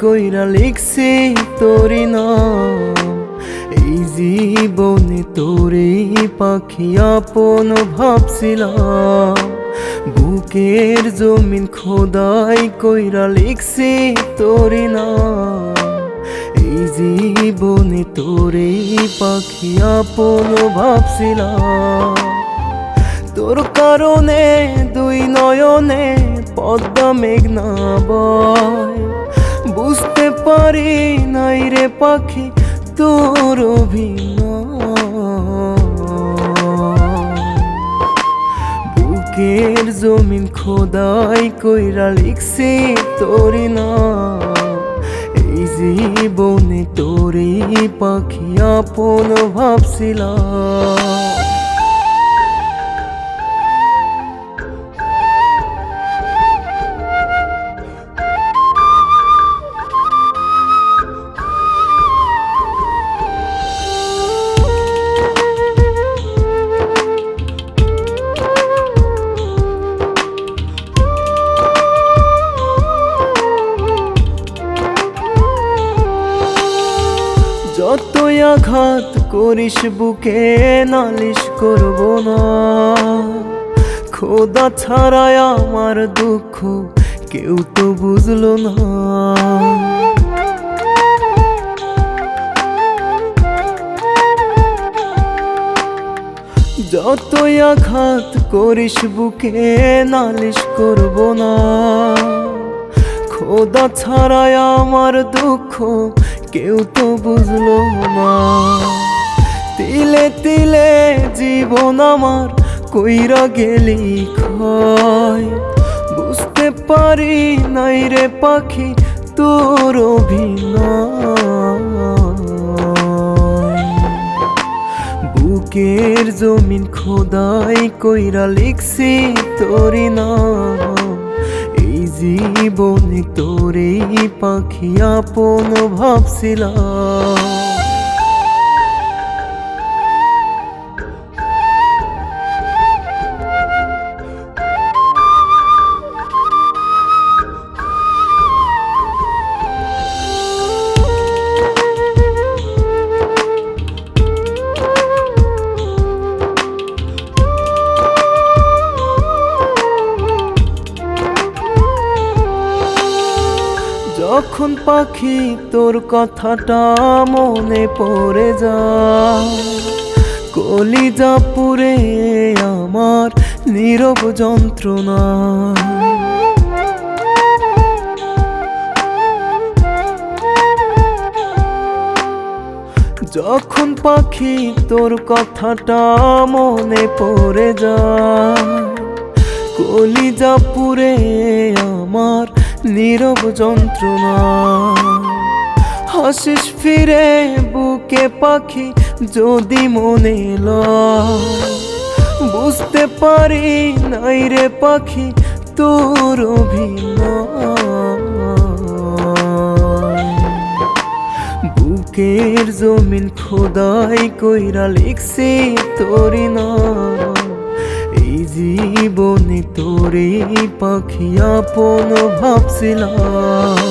কইরা লিখছি তোরি নাম। এই জীবনে তোরে পাখি আপন ভাবছিলাম। বুকের জমিন খোদাই কইরা লিখছি তোরি নাম। এই জীবনে তোরে পাখি আপন ভাবছিলাম। তোর কারণে দুই নয়নে পদ্মা মেঘনা বুঝতে পারি নাই রে পাখি তোর বুকের জমিন খোদাই কইরা লিখছি তোরি না এই জীবনে তোরে পাখি আপন ভাবছিলাম। আঘাত করিস বুকে, নালিশ করব না। খোদা ছাড়াই আমার দুঃখ, কেউ তো বুঝলো না। যতই আঘাত করিস বুকে, নালিশ করব না। খোদা ছাড়াই আমার দুঃখ কেউ তো বুঝলো না। তিলে তিলে জীবন আমার কইরা গেলি ক্ষয়। বুঝতে পারি নাই রে পাখি তোর অভিনয়। বুকের জমিন খোদাই কইরা লিখছি তোরি এই জীবনে তোরে পাখি আপন ভাবছিলাম। যখন পাখি, তোর কথাটা মনে পড়ে যায়। কলিজা পুরে আমার নীরব যন্ত্রণা। যখন পাখি, তোর কথাটা মনে পড়ে যায়। কলিজা পুরে আমার নীরব যন্ত্রণা। হাসিস ফিরে, বুকে পাখি যদি মনে ল বুঝতে পারি নাই রে পাখি, তোর বুকের জমিন খোদাই কইরা লিখছি তোরি নাম। এই জীবনে তোরে পাখি আপন ভাবছিলাম।